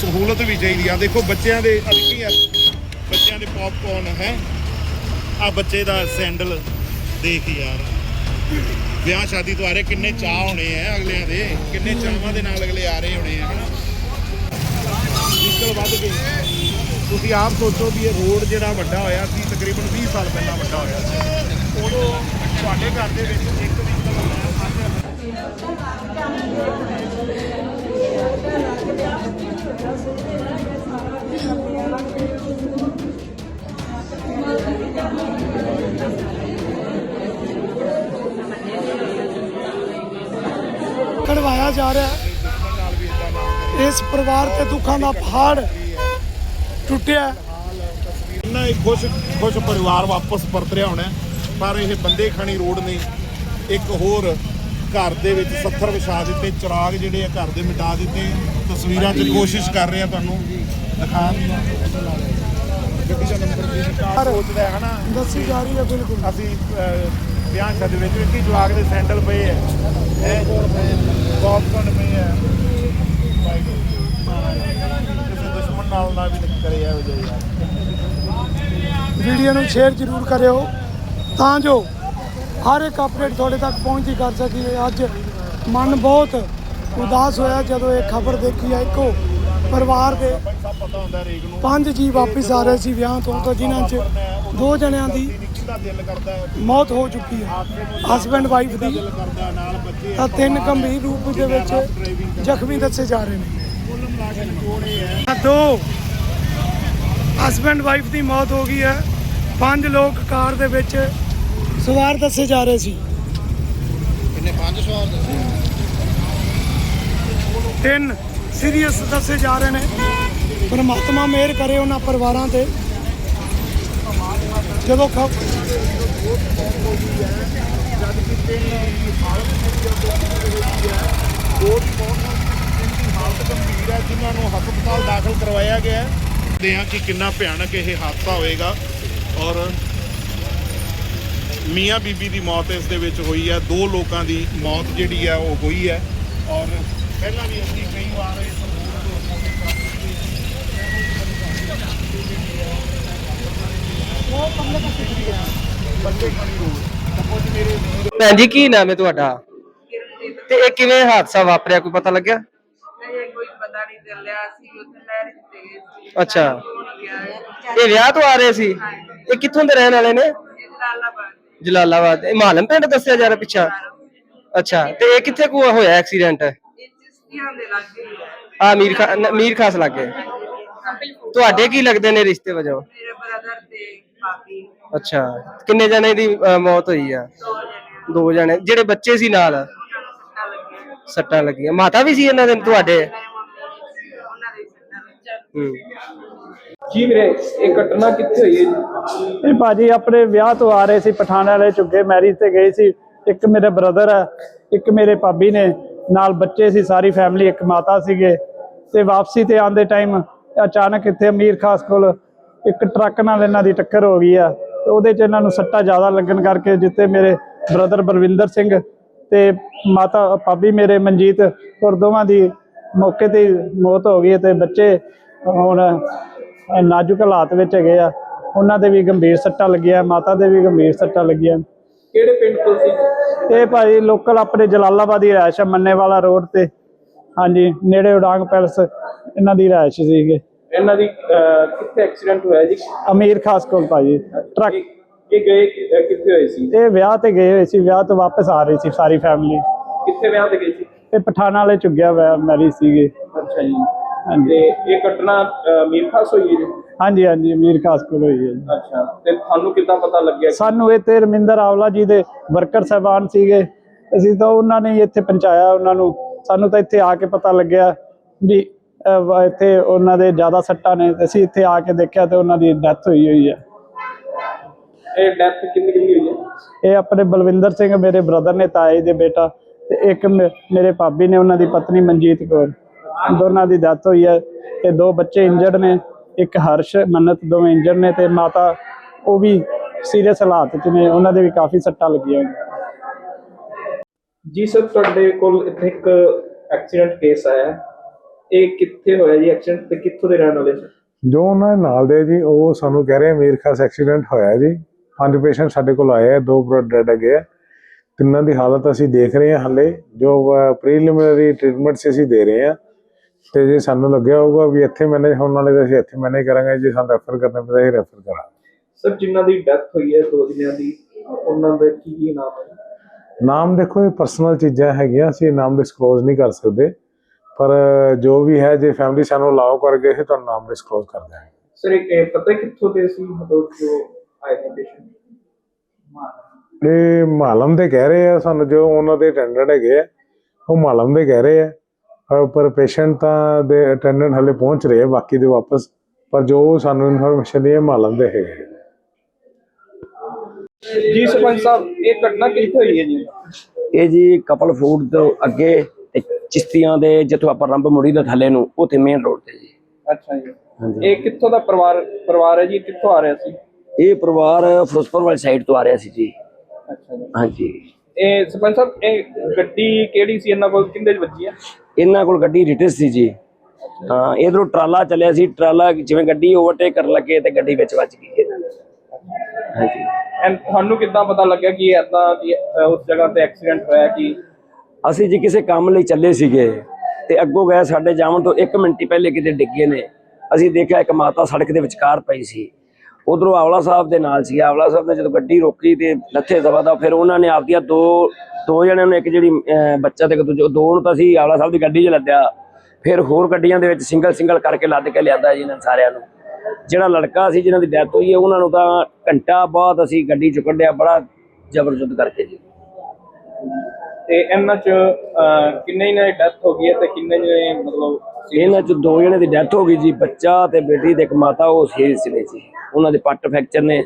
ਸਹੂਲਤ ਵੀ ਚਾਹੀਦੀ ਆ। ਦੇਖੋ, ਬੱਚਿਆਂ ਦੇ ਅਰਕੀ ਆ? ਬੱਚਿਆਂ ਦੇ ਪੌਪਕੌਰਨ ਹੈ। ਆ ਬੱਚੇ ਦਾ ਸੈਂਡਲ ਦੇਖ ਯਾਰ। ਵਿਆਹ ਸ਼ਾਦੀ ਤੋਂ ਆ ਰਹੇ, ਕਿੰਨੇ ਚਾਹ ਹੋਣੇ ਆ ਅਗਲਿਆਂ ਦੇ। ਕਿੰਨੇ ਚਾਹਾਂ ਦੇ ਨਾਲ ਅਗਲੇ ਆ ਰਹੇ ਹੋਣੇ ਆ, ਹਨਾ? ਵਹੀਕਲ ਵੱਧ ਗਏ ਤੁਸੀਂ ਆਪ ਸੋਚੋ ਵੀ ਇਹ ਰੋਡ ਜਿਹੜਾ ਵੱਡਾ ਹੋਇਆ ਸੀ ਤਕਰੀਬਨ 20 ਸਾਲ ਪਹਿਲਾਂ ਵੱਡਾ ਹੋਇਆ ਸੀ। ਉਦੋਂ ਤੁਹਾਡੇ ਘਰ ਦੇ ਵਿੱਚ ਇੱਕ ਵਹੀਕਲ ਹੋਣਾ ਕਢਵਾਇਆ ਜਾ ਰਿਹਾ ਹੈ ਇਸ ਪਰਿਵਾਰ ਤੇ ਦੁੱਖਾਂ ਦਾ ਪਹਾੜ ਟੁੱਟਿਆ ਹੈ। ਨਾ ਇੱਕ ਖੁਸ਼ ਖੁਸ਼ ਪਰਿਵਾਰ ਵਾਪਸ ਪਰਤ ਰਿਹਾ ਹੋਣਾ ਹੈ। ਪਰ ਇਹ ਬੰਦੇ ਖਾਣੀ ਰੋਡ ਨਹੀਂ, ਇੱਕ ਹੋਰ ਘਰ ਦੇ ਵਿੱਚ ਸੱਥਰ ਵਿਛਾ ਦਿੱਤੇ ਚਿਰਾਗ ਜਿਹੜੇ ਆ ਘਰ ਦੇ ਮਿਟਾ ਦਿੱਤੇ। ਤਸਵੀਰਾਂ 'ਚ ਕੋਸ਼ਿਸ਼ ਕਰ ਰਹੇ ਆ ਤੁਹਾਨੂੰ ਦਿਖਾਉਣ ਦੀ। ਗੱਡੀ ਦਾ ਨੰਬਰ ਵੀ ਸੋਚਦਾ ਹੈ ਹਨਾ ਦੱਸੀ ਜਾ ਰਹੀ ਹੈ ਬਿਲਕੁਲ। ਅਸੀਂ ਵਿਆਹ ਸ਼ਾਦੀ ਵਿੱਚ ਇੱਕ ਜਵਾਗ ਦੇ ਸੈਂਡਲ ਪਏ ਹੈ? ਹੈ ਪੌਪਕੌਰਨ ਪਏ ਹੈ ਵਾਹਿਗੁਰੂ। ਕਿਸੇ ਦੁਸ਼ਮਣ ਨਾਲ ਨਾ ਵੀ ਕਰੇ ਇਹੋ ਜਿਹੇ ਯਾਰ। ਵੀਡੀਓ ਨੂੰ ਸ਼ੇਅਰ ਜ਼ਰੂਰ ਕਰਿਓ। ਤਾਂ ਜੋ ਹਰ ਇੱਕ ਅਪਡੇਟ ਤੁਹਾਡੇ ਤੱਕ ਪਹੁੰਚਦੀ ਕਰ ਸਕੀਏ ਅੱਜ ਮਨ ਬਹੁਤ ਉਦਾਸ ਹੋਇਆ ਜਦੋਂ ਇਹ ਖਬਰ ਦੇਖੀ ਹੈ ਇੱਕੋ ਪਰਿਵਾਰ ਦੇ। ਪੰਜ ਜੀ ਵਾਪਸ ਆ ਰਹੇ ਸੀ ਵਿਆਹ ਤੋਂ, ਤਾਂ ਜਿਨ੍ਹਾਂ 'ਚ ਦੋ ਜਣਿਆਂ ਦੀ ਮੌਤ ਹੋ ਚੁੱਕੀ ਹੈ। ਹਸਬੈਂਡ ਵਾਈਫ ਦੀ ਤਾਂ ਤਿੰਨ ਗੰਭੀਰ ਰੂਪ ਦੇ ਵਿੱਚ ਜ਼ਖਮੀ ਦੱਸੇ ਜਾ ਰਹੇ ਨੇ। ਦੋ ਹਸਬੈਂਡ ਵਾਈਫ ਦੀ ਮੌਤ ਹੋ ਗਈ ਹੈ। ਪੰਜ ਲੋਕ ਕਾਰ ਦੇ ਵਿੱਚ ਸਵਾਰ ਦੱਸੇ ਜਾ ਰਹੇ ਸੀ। ਕਿੰਨੇ? ਪੰਜ ਸਵਾਰ ਦੱਸੇ। ਤਿੰਨ ਸੀਰੀਅਸ ਦੱਸੇ ਜਾ ਰਹੇ ਨੇ। ਪਰਮਾਤਮਾ ਮਿਹਰ ਕਰੇ ਉਹਨਾਂ ਪਰਿਵਾਰਾਂ ਤੇ। ਜਦੋਂ ਖ ਜਦ ਕਿ ਤਿੰਨ ਦੀ ਹਾਲਤ ਹਾਲਤ ਗੰਭੀਰ ਹੈ ਜਿਨ੍ਹਾਂ ਨੂੰ ਹਸਪਤਾਲ ਦਾਖਲ ਕਰਵਾਇਆ ਗਿਆ ਹੈ। ਦੇ ਹਾਂ ਕਿ ਕਿੰਨਾ ਭਿਆਨਕ ਇਹ ਹਾਦਸਾ ਹੋਏਗਾ। ਔਰ ਮੀਆਂ ਬੀਬੀ ਦੀ ਮੌਤ ਇਸ ਦੇ ਵਿੱਚ ਹੋਈ ਹੈ। ਦੋ ਲੋਕਾਂ ਦੀ ਮੌਤ ਜਿਹੜੀ ਹੈ ਉਹ ਹੋਈ ਹੈ। ਔਰ ਪਹਿਲਾਂ ਵੀ ਅਸੀਂ ਕਈ ਵਾਰ ਇਸ ਭੈਣ ਜੀ ਕੀ ਨਾਮ ਹੈ ਤੁਹਾਡਾ? ਤੇ ਇਹ ਕਿਵੇਂ ਹਾਦਸਾ ਵਾਪਰਿਆ ਕੋਈ ਪਤਾ ਲੱਗਿਆ? ਇਹ ਕੋਈ ਪਤਾ ਨਹੀਂ ਚੱਲਿਆ। ਸੀ ਉੱਥੇ ਲਹਿਰ ਤੇ ਗਏ ਸੀ। ਅੱਛਾ। ਇਹ ਵਿਆਹ ਤੋਂ ਆ ਰਹੇ ਸੀ? ਇਹ ਕਿੱਥੋਂ ਦੇ ਰਹਿਣ ਵਾਲੇ ਨੇ? ਇਹ ਜਲਾਲਾਬਾਦ। ਜਲਾਲਾਬਾਦ ਇਹ ਮਾਲਮ ਪਿੰਡ ਦੱਸਿਆ ਜਾ ਰਿਹਾ ਪਿੱਛਾ? ਅੱਛਾ ਤੇ ਇਹ ਕਿੱਥੇ ਕੋ ਹੋਇਆ ਐਕਸੀਡੈਂਟ ਦੇ ਲੱਗੇ ਆ ਮੀਰ ਖਾ ਨ- ਮੀਰ ਖਾਸ ਲੱਗੇ? ਤੁਹਾਡੇ ਕੀ ਲੱਗਦੇ ਨੇ ਰਿਸ਼ਤੇ ਵਜੋਂ? ਮੇਰੇ ਬ੍ਰਦਰ ਤੇ ਭਾਬੀ। ਅੱਛਾ ਕਿੰਨੇ ਜਣੇ ਦੀ ਅ, ਮੌਤ ਹੋਈ ਆ? ਦੋ ਜਣੇ ਜਿਹੜੇ ਬੱਚੇ ਸੀ ਨਾਲ? ਸੱਟਾਂ ਲੱਗੀਆਂ। ਮਾਤਾ ਵੀ ਸੀ ਇਹਨਾਂ ਦੇ ਤੁਹਾਡੇ? ਮੇਰੇ ਮੰਮੀ ਉਹਨਾਂ ਦੇ ਸੱਟਾਂ ਲੱਗੀਆਂ। ਹੂੰ। ਜੀ ਵੀਰੇ, ਇਹ ਘਟਨਾ ਕਿੱਥੇ ਹੋਈ ਹੈ ਇਹ ਭਾਜੀ ਆਪਣੇ ਵਿਆਹ ਤੋਂ ਆ ਰਹੇ ਸੀ ਪਠਾਣਾ ਵਾਲੇ ਚੁੱਗੇ ਮੈਰਿਜ ਤੇ ਗਏ ਸੀ। ਇੱਕ ਮੇਰੇ ਬ੍ਰਦਰ ਹੈ, ਇੱਕ ਮੇਰੇ ਭਾਬੀ ਨੇ। ਨਾਲ ਬੱਚੇ ਸੀ, ਸਾਰੀ ਫੈਮਿਲੀ ਇੱਕ ਮਾਤਾ ਸੀਗੇ। ਤੇ ਵਾਪਸੀ ਤੇ ਆਂਦੇ ਟਾਈਮ ਅਚਾਨਕ ਇੱਥੇ ਅਮੀਰ ਖਾਸ ਕੋਲ ਇੱਕ ਟਰੱਕ ਨਾਲ ਇਹਨਾਂ ਦੀ ਟੱਕਰ ਹੋ ਗਈ ਆ। ਤੇ ਉਹਦੇ 'ਚ ਇਹਨਾਂ ਨੂੰ ਸੱਟਾ ਜ਼ਿਆਦਾ ਲੱਗਣ ਕਰਕੇ ਜਿੱਤੇ ਮੇਰੇ ਬ੍ਰਦਰ ਬਰਵਿੰਦਰ ਸਿੰਘ ਤੇ ਮਾਤਾ, ਭਾਬੀ ਮੇਰੇ ਮਨਜੀਤ ਔਰ ਦੋਵਾਂ ਦੀ ਮੌਕੇ ਤੇ ਮੌਤ ਹੋ ਗਈ ਹੈ ਤੇ ਬੱਚੇ ਹੁਣ ਨਾਜ਼ੁਕ ਹਾਲਾਤ ਵਿੱਚ ਹੈਗੇ ਆ। ਉਹਨਾਂ ਦੇ ਵੀ ਗੰਭੀਰ ਸੱਟਾਂ ਲੱਗੀਆਂ ਮਾਤਾ ਦੇ ਵੀ ਗੰਭੀਰ ਸੱਟਾਂ ਲੱਗੀਆਂ। ਕਿਹੜੇ ਪਿੰਡ ਤੋਂ ਸੀ? ਇਹ ਭਾਈ ਲੋਕਲ ਆਪਣੇ ਜਲਾਲਾਬਾਦ ਦੀ ਰਿਹਾਇਸ਼ ਹੈ ਮੰਨੇ ਵਾਲਾ ਰੋਡ ਤੇ। ਹਾਂਜੀ ਨੇੜੇ ਉਡਾਂਗ ਪੈਲਸ ਇਹਨਾਂ ਦੀ ਰਿਹਾਇਸ਼ ਸੀਗੇ। ਇਹਨਾਂ ਦੀ ਕਿੱਥੇ ਐਕਸੀਡੈਂਟ ਹੋਇਆ ਜੀ? ਅਮੀਰ ਖਾਸ ਕੋਲ ਭਾਜੀ ਟਰੱਕ। ਇਹ ਗਏ ਕਿੱਥੇ ਹੋਏ ਸੀ? ਇਹ ਵਿਆਹ ਤੇ ਗਏ ਹੋਏ ਸੀ ਵਿਆਹ ਤੋਂ ਵਾਪਸ ਆ ਰਹੀ ਸੀ ਸਾਰੀ ਫੈਮਿਲੀ। ਕਿੱਥੇ ਵਿਆਹ ਤੇ ਗਏ ਸੀ? ਇਹ ਪਠਾਣਾ ਵਾਲੇ ਚੁੱਗਿਆ ਹੋਇਆ ਮੈਰਿਜ ਸੀਗੇ। ਅੱਛਾ ਜੀ। ਹਾਂਜੀ। ਇਹ ਘਟਨਾ ਮੀਰ ਖਾਸ ਹੋਈ ਹੈ ਜੀ? ਹਾਂਜੀ ਹਾਂਜੀ ਅਮੀਰ ਖਾਸ ਕੋਲ ਹੋਈ ਹੈ ਜੀ। ਅੱਛਾ। ਤੇ ਤੁਹਾਨੂੰ ਕਿੱਦਾਂ ਪਤਾ ਲੱਗਿਆ ਸਾਨੂੰ ਇਹ ਤੇ ਰਮਿੰਦਰ ਆਵਲਾ ਜੀ ਦੇ ਵਰਕਰ ਸਾਹਿਬਾਨ ਸੀਗੇ। ਅਸੀਂ ਤਾਂ ਉਹਨਾਂ ਨੇ ਹੀ ਇੱਥੇ ਪਹੁੰਚਾਇਆ ਉਹਨਾਂ ਨੂੰ। ਸਾਨੂੰ ਤਾਂ ਇੱਥੇ ਆ ਕੇ ਪਤਾ ਲੱਗਿਆ ਵੀ ਅਹ, ਵ- ਇੱਥੇ ਉਹਨਾਂ ਦੇ ਜ਼ਿਆਦਾ ਸੱਟਾਂ ਨੇ। ਤੇ ਅਸੀਂ ਇੱਥੇ ਆ ਕੇ ਦੇਖਿਆ ਤੇ ਉਹਨਾਂ ਦੀ ਡੈਥ ਹੋਈ ਹੋਈ ਹੈ। ਇਹ ਡੈਥ ਕਿੰਨੀ ਕਿੰਨੀ ਹੋਈ ਹੈ? ਇਹ ਆਪਣੇ ਬਲਵਿੰਦਰ ਸਿੰਘ ਮੇਰੇ ਬ੍ਰਦਰ ਨੇ ਤਾਏ ਦੇ ਬੇਟਾ ਤੇ ਇੱਕ ਮੇ- ਮੇਰੇ ਭਾਬੀ ਨੇ ਉਹਨਾਂ ਦੀ ਪਤਨੀ ਮਨਜੀਤ ਕੌਰ। ਦੋਨਾਂ ਦੀ ਡੈਥ ਹੋਈ ਹੈ ਤੇ ਦੋ ਬੱਚੇ ਇੰਜਰਡ ਨੇ ਇੱਕ ਹਰਸ਼ ਮੰਨਤ ਦੋਵੇਂ ਇੰਜਰਡ ਨੇ ਤੇ ਮਾਤਾ ਉਹ ਵੀ ਸੀਰੀਅਸ ਹਾਲਾਤ 'ਚ ਨੇ ਉਹਨਾਂ ਦੇ ਵੀ ਕਾਫੀ ਸੱਟਾਂ ਲੱਗੀਆਂ ਜੀ ਸਰ ਤੁਹਾਡੇ ਕੋਲ ਇੱਥੇ ਇੱਕ ਐਕਸੀਡੈਂਟ ਕੇਸ ਆਇਆ ਹੈ। ਇਹ ਕਿੱਥੇ ਹੋਇਆ ਜੀ? ਐਕਸੀਡੈਂਟ ਤੇ ਕਿੱਥੋਂ ਦੇ ਰਹਿਣ ਵਾਲੇ ਸੀ ਜੋ ਉਹਨਾਂ ਦੇ ਨਾਲ ਦੇ ਜੀ ਉਹ ਸਾਨੂੰ ਕਹਿ ਰਹੇ ਮੀਰ ਖਾਸ ਐਕਸੀਡੈਂਟ ਹੋਇਆ ਜੀ। ਪੰਜ ਪੇਸ਼ੈਂਟ ਸਾਡੇ ਕੋਲ ਆਏ ਆ ਦੋ ਡੈਡ ਹੈਗੇ ਆ। ਤਿੰਨਾਂ ਦੀ ਹਾਲਤ ਅਸੀਂ ਦੇਖ ਰਹੇ ਹਾਂ ਹਲੇ। ਜੋ ਪ੍ਰੀਲਿਮਿਨਰੀ ਟ੍ਰੀਟਮੈਂਟ ਸੀ ਅਸੀਂ ਦੇ ਰਹੇ ਹਾਂ ਤੇ ਜੇ ਸਾਨੂੰ ਲੱਗਿਆ ਹੋਊਗਾ ਵੀ ਇੱਥੇ ਮੈਨੇਜ ਹੋਣ ਵਾਲੇ ਤਾਂ ਅਸੀਂ ਇੱਥੇ ਮੈਨੇਜ ਕਰਾਂਗੇ ਜੇ ਸਾਨੂੰ ਰੈਫਰ ਕਰਨਾ ਪੈਂਦਾ ਅਸੀਂ ਰੈਫਰ ਕਰਾਂਗੇ। ਸਰ ਜਿਨ੍ਹਾਂ ਦੀ ਡੈਥ ਹੋਈ ਹੈ ਦੋ ਦਿਨਾਂ ਦੀ ਉਹਨਾਂ ਦਾ ਕੀ ਕੀ ਨਾਮ ਹੈ? ਨਾਮ ਦੇਖੋ ਇਹ ਪਰਸਨਲ ਚੀਜ਼ਾਂ ਹੈਗੀਆਂ ਅਸੀਂ ਨਾਮ ਡਿਸਕਲੋਜ਼ ਨਹੀਂ ਕਰ ਸਕਦੇ। ਪਰ ਜੋ ਵੀ ਹੈ ਜੇ ਫੈਮਿਲੀ ਸਾਨੂੰ ਅਲਾਉ ਕਰ ਗਏ ਅਸੀਂ ਤੁਹਾਨੂੰ ਨਾਮ ਡਿਸਕਲੋਜ਼ ਕਰ ਦਿਆਂਗੇ। ਸਰ ਇਹ ਪਤਾ ਕਿੱਥੋਂ ਦੇ ਸੀ ਮਤਲਬ ਜੋ ਆਏ ਨੇ ਪੇਸ਼ੈਂਟ ਇਹ ਮਾਲਮ ਦੇ ਕਹਿ ਰਹੇ ਆ ਸਾਨੂੰ ਜੋ ਉਹਨਾਂ ਦੇ ਅਟੈਂਡੈਂਟ ਹੈਗੇ ਆ ਉਹ ਮਾਲਮ ਦੇ ਕਹਿ ਰਹੇ ਆ। ਪਰ ਪੇਸ਼ੈਂਟ ਤਾਂ ਦੇ ਅਟੈਂਡੈਂਟ ਹਲੇ ਪਹੁੰਚ ਰਹੇ ਆ ਬਾਕੀ ਦੇ ਵਾਪਸ ਪਰ ਜੋ ਸਾਨੂੰ ਇਨਫੋਰਮੇਸ਼ਨ ਹੈ ਮਾਲਮ ਦੇ ਹੈਗੇ। ਜੀ ਸਰਪੰਚ ਸਾਹਿਬ ਇਹ ਘਟਨਾ ਕਿੱਥੇ ਹੋਈ ਹੈ ਜੀ? ਇਹ ਜੀ ਕਪਲ ਫੂਡ ਤੋਂ ਅੱਗੇ ਤੇ ਚਿਸ਼ਤੀਆਂ ਦੇ ਜਿੱਥੋਂ ਆਪਾਂ ਰੰਬ ਮੁੜੀ ਦੇ ਥੱਲੇ ਨੂੰ ਉੱਥੇ ਮੇਨ ਰੋਡ ਤੇ ਜੀ। ਅੱਛਾ ਜੀ। ਇਹ ਕਿੱਥੋਂ ਦਾ ਪਰਿਵਾਰ ਪਰਿਵਾਰ ਹੈ ਜੀ? ਕਿੱਥੋਂ ਆ ਰਿਹਾ ਸੀ? ਇਹ ਪਰਿਵਾਰ ਫਿਰੋਜ਼ਪੁਰ ਵਾਲੀ ਸਾਈਡ ਤੋਂ ਆ ਰਿਹਾ ਸੀ ਜੀ। ਅੱਛਾ ਜੀ। ਹਾਂਜੀ। ਇਹ ਸਰਪੰਚ ਸਾਹਿਬ ਇਹ ਗੱਡੀ ਕਿਹੜੀ ਸੀ? ਇਹਨਾਂ ਕੋਲ ਕਿੰਦੇ ਚ ਵੱਜੀ ਹੈ ਇਹਨਾਂ ਕੋਲ ਗੱਡੀ ਰਿਟਸ ਸੀ ਜੀ। ਹਾਂ ਇਧਰੋਂ ਟਰਾਲਾ ਚੱਲਿਆ ਸੀ। ਟਰਾਲਾ ਜਿਵੇਂ ਗੱਡੀ ਓਵਰਟੇਕ ਕਰਨ ਲੱਗੇ ਤੇ ਗੱਡੀ ਵਿੱਚ ਵੱਜ ਗਈ ਇਹਨਾਂ ਦੇ। ਹਾਂਜੀ। ਐਂਡ ਤੁਹਾਨੂੰ ਕਿੱਦਾਂ ਪਤਾ ਲੱਗਿਆ ਕਿ ਏਦਾਂ ਕਿ ਉਸ ਜਗ੍ਹਾ ਤੇ ਐਕਸੀਡੈਂਟ ਹੋਇਆ ਕਿ? ਅਸੀਂ ਜੀ ਕਿਸੇ ਕੰਮ ਲਈ ਚੱਲੇ ਸੀਗੇ ਤੇ ਅੱਗੋਂ ਗਏ ਸਾਡੇ ਜਾਵਣ ਤੋਂ 1 ਮਿੰਟ ਹੀ ਪਹਿਲੇ ਕਿਤੇ ਡਿੱਗੇ ਨੇ। ਅਸੀਂ ਦੇਖਿਆ ਇੱਕ ਮਾਤਾ ਸੜਕ ਦੇ ਵਿਚਕਾਰ ਪਈ ਸੀ। ਉਧਰੋਂ ਆਵਲਾ ਸਾਹਿਬ ਦੇ ਨਾਲ ਸੀ ਆਵਲਾ ਸਾਹਿਬ ਨੇ ਜਦੋਂ ਗੱਡੀ ਰੋਕੀ ਤੇ ਲੱਥੇ ਦਵਾ ਦਾ ਫਿਰ ਉਹਨਾਂ ਨੇ ਆਪਦੀਆਂ ਦੋ ਦੋ ਜਣਿਆਂ ਨੂੰ ਇੱਕ ਜਿਹੜੀ ਬੱਚਾ ਤੇ ਇੱਕ ਦੂਜਾ ਦੋ ਨੂੰ ਤਾਂ ਅਸੀਂ ਆਵਲਾ ਸਾਹਿਬ ਦੀ ਗੱਡੀ 'ਚ ਲੱਦਿਆ। ਫਿਰ ਹੋਰ ਗੱਡੀਆਂ ਦੇ ਵਿੱਚ ਸਿੰਗਲ ਸਿੰਗਲ ਕਰਕੇ ਲੱਦ ਕੇ ਲਿਆਂਦਾ ਜੀ ਇਹਨਾਂ ਸਾਰਿਆਂ ਨੂੰ। ਜਿਹੜਾ ਲੜਕਾ ਸੀ ਜਿਨ੍ਹਾਂ ਦੀ ਡੈਥ ਹੋਈ ਹੈ ਉਹਨਾਂ ਨੂੰ ਤਾਂ ਘੰਟਾ ਬਾਅਦ ਅਸੀਂ ਗੱਡੀ 'ਚ ਕੱਢਿਆ ਬੜਾ ਜ਼ਬਰਦਸਤ ਕਰਕੇ ਜੀ। ਤੇ ਇਹਨਾਂ ਚ ਅ, ਕਿੰਨੇ ਨੇ ਡੈਥ ਹੋ ਗਈ ਹੈ ਤੇ ਕਿੰਨੇ ਨੇ ਮਤਲਬ ਇਹਨਾਂ ਚ ਦੋ ਜਣੇ ਦੀ ਡੈਥ ਹੋ ਗਈ ਜੀ ਬੱਚਾ ਤੇ ਬੇਟੀ ਤੇ ਇੱਕ ਮਾਤਾ ਉਹ ਸੀਰੀਅਸ ਨੇ ਜੀ। ਉਹਨਾਂ ਦੇ ਪੱਟ ਫ੍ਰੈਕਚਰ ਨੇ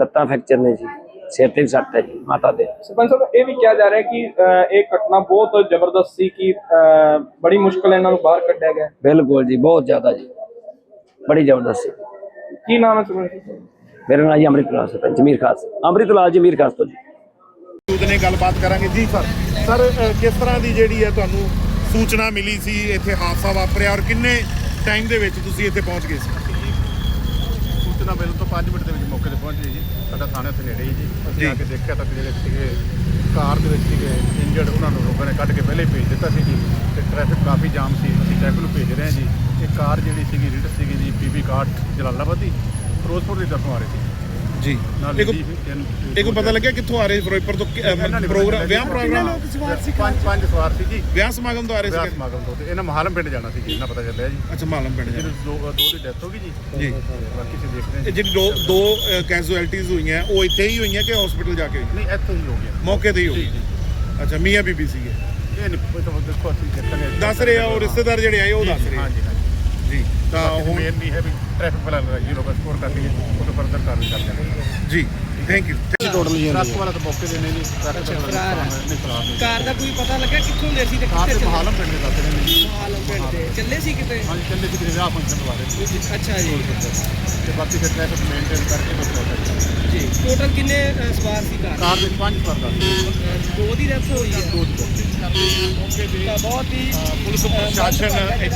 ਲੱਤਾਂ ਫ੍ਰੈਕਚਰ ਨੇ ਜੀ ਸਿਰ ਤੇ ਵੀ ਸੱਟ ਹੈ ਜੀ ਮਾਤਾ ਦੇ। ਸਰਪੰਚ ਸਾਹਿਬ ਇਹ ਵੀ ਕਿਹਾ ਜਾ ਰਿਹਾ ਕਿ ਇਹ ਘਟਨਾ ਬਹੁਤ ਜ਼ਬਰਦਸਤ ਸੀ ਕਿ ਬੜੀ ਮੁਸ਼ਕਲ ਇਹਨਾਂ ਨੂੰ ਬਾਹਰ ਕੱਢਿਆ ਗਿਆ। ਬਿਲਕੁਲ ਜੀ ਬਹੁਤ ਜ਼ਿਆਦਾ ਜੀ। ਬੜੀ ਜ਼ਬਰਦਸਤ ਸੀ। ਕੀ ਨਾਮ ਹੈ ਸਰਪੰਚ ਸਾਹਿਬ? ਮੇਰਾ ਨਾਮ ਜੀ ਅੰਮ੍ਰਿਤਲਾਲ ਸਰਪੰਚ ਜਮੀਰ ਖਾਸ। ਅੰਮ੍ਰਿਤਲਾਲ ਜਮੀਰ ਖਾਸ ਤੋਂ ਜੀ। ਮੌਜੂਦ ਨੇ ਗੱਲਬਾਤ ਕਰਾਂਗੇ। ਜੀ ਸਰ ਸਰ ਅ, ਕਿਸ ਤਰ੍ਹਾਂ ਦੀ ਜਿਹੜੀ ਹੈ ਤੁਹਾਨੂੰ ਸੂਚਨਾ ਮਿਲੀ ਸੀ ਇੱਥੇ ਹਾਦਸਾ ਵਾਪਰਿਆ ਔਰ ਕਿੰਨੇ ਟਾਈਮ ਦੇ ਵਿੱਚ ਤੁਸੀਂ ਇੱਥੇ ਪਹੁੰਚ ਗਏ ਸੀ? ਸੂਚਨਾ ਮਿਲਣ ਤੋਂ 5 ਮਿੰਟ ਦੇ ਵਿੱਚ ਮੌਕੇ ਤੇ ਪਹੁੰਚ ਗਏ ਜੀ। ਸਾਡਾ ਥਾਣੇ ਉੱਥੇ ਨੇੜੇ ਹੀ ਜੀ। ਅਸੀਂ ਆ ਕੇ ਦੇਖਿਆ ਤਾਂ ਜਿਹੜੇ ਸੀਗੇ ਕਾਰ ਦੇ ਵਿੱਚ ਸੀਗੇ ਇੰਜਰਡ ਉਹਨਾਂ ਨੂੰ ਲੋਕਾਂ ਨੇ ਕੱਢ ਕੇ ਪਹਿਲੇ ਭੇਜ ਦਿੱਤਾ ਸੀ ਜੀ। ਤੇ ਟ੍ਰੈਫਿਕ ਕਾਫੀ ਜਾਮ ਸੀ। ਅਸੀਂ ਚੈੱਕ ਨੂੰ ਭੇਜ ਰਹੇ ਹਾਂ ਜੀ। ਇਹ ਕਾਰ ਜਿਹੜੀ ਸੀਗੀ ਰਿਟ ਸੀਗੀ ਜੀ ਪੀਬੀ 61 ਜਲਾਲਾਬਾਦ ਦੀ ਫਿਰੋਜ਼ਪੁਰ ਦੀ ਤਰਫੋਂ ਆ ਰਹੀ ਸੀ। ਜੀ। ਨਾਲ ਜੀ ਤਿੰਨ ਇੱਕ ਪਤਾ ਲੱਗਿਆ ਕਿੱਥੋਂ ਆ ਰਹੇ ਸੀ ਫਿਰੋਜ਼ਪੁਰ ਤੋਂ ਕਿ- ਪ੍ਰੋਗਰਾਮ ਵਿਆਹ ਪ੍ਰੋਗਰਾਮ ਪੰਜ ਪੰਜ ਸਵਾਰ ਸੀ ਜੀ। ਵਿਆਹ ਸਮਾਗਮ ਤੋਂ ਆ ਰਹੇ ਵਿਆਹ ਸੀ ਸਮਾਗਮ ਤੋਂ ਤੇ ਇਹਨਾਂ ਮਹਾਲਮ ਪਿੰਡ ਜਾਣਾ ਸੀ ਜੀ ਇਹਨਾਂ ਪਤਾ ਚੱਲਿਆ ਜੀ। ਅੱਛਾ ਮਾਲਮ ਪਿੰਡ ਜਿਹਦੇ ਜਾਣਾ। ਦੋ ਦੋ ਦੀ ਡੈਥ ਹੋ ਗਈ ਜੀ। ਜੀ। ਬਾਕੀ ਅਸੀਂ ਦੇਖ ਰਹੇ ਇਹ ਹਾਂ ਜਿਹੜੀ ਦੋ ਦੋ ਕੈਜੂਅਲਟੀਜ਼ ਹੋਈਆਂ ਉਹ ਇੱਥੇ ਹੀ ਹੋਈਆਂ ਕਿ ਹਸਪੀਟਲ ਜਾ ਕੇ ਹੋਈਆਂ? ਨਹੀਂ ਇੱਥੋਂ ਹੀ ਹੋ ਗਿਆ ਮੌਕੇ ਤੇ ਹੀ ਹੋ ਜੀ ਗਈਆਂ। ਜੀ। ਅੱਛਾ ਮੀਆਂ ਬੀਬੀ ਸੀਗੇ। ਇਹ ਨਹੀਂ ਇਹ ਤਾਂ ਦੇਖੋ ਅਸੀਂ ਦੇਖਾਂਗੇ। ਦੱਸ ਰਹੇ ਆ ਉਹ ਰਿਸ਼ਤੇਦਾਰ ਜਿਹੜੇ ਆਏ ਉਹ ਦੱਸ ਰਹੇ ਆ। ਹਾਂਜੀ। ਜੀ ਤਾਂ ਹੁਣ ਮੇਨ ਨਹੀਂ ਹੈ ਵੀ ਟ੍ਰੈਫਿਕ ਵਾਲਾ ਜੀ ਲੋਕਾਂ ਸਕੋਰ ਕਰਕੇ ਉਹ ਤੋਂ ਫਰਦਰ ਕਾਰਵਾਈ ਕਰ ਦਿਆਂਗੇ ਜੀ ਥੈਂਕ ਯੂ ਟੋਟਲ ਜੀ ਟਰੱਕ ਵਾਲਾ ਤਾਂ ਮੌਕੇ ਦੇ ਨਹੀਂ ਜੀ ਟਰੱਕ ਵਾਲਾ ਨਹੀਂ ਖਰਾਬ ਨਹੀਂ ਕਾਰ ਦਾ ਕੋਈ ਪਤਾ ਲੱਗਾ ਕਿੱਥੋਂ ਦੇ ਸੀ ਤੇ ਕਾਰ ਤੇ ਮਹਾਲਮ ਪਿੰਡ ਦੇ ਦੱਸ ਰਹੇ ਨੇ ਜੀ। ਪਿੰਡ ਦੇ। ਚੱਲੇ ਸੀ ਕਿਤੇ? ਹਾਂਜੀ ਚੱਲੇ ਸੀ ਕਿਤੇ ਵਿਆਹ ਫੰਕਸ਼ਨ ਵਾਲੇ ਅੱਛਾ ਜੀ। ਤੇ ਬਾਕੀ ਫਿਰ ਟ੍ਰੈਫਿਕ ਮੇਨਟੇਨ ਕਰਕੇ ਬਸ ਜੀ। ਟੋਟਲ ਕਿੰਨੇ ਸਵਾਰ ਸੀ ਕਾਰ? ਕਾਰ ਦੇ ਪੰਜ ਪਰ ਦਾ ਦੋ ਦੀ ਡੈਥ ਹੋਈ ਹੈ ਦੋ ਦੀ ਤਾਂ ਬਹੁਤ ਹੀ ਪੁਲਿਸ ਪ੍ਰਸ਼ਾਸਨ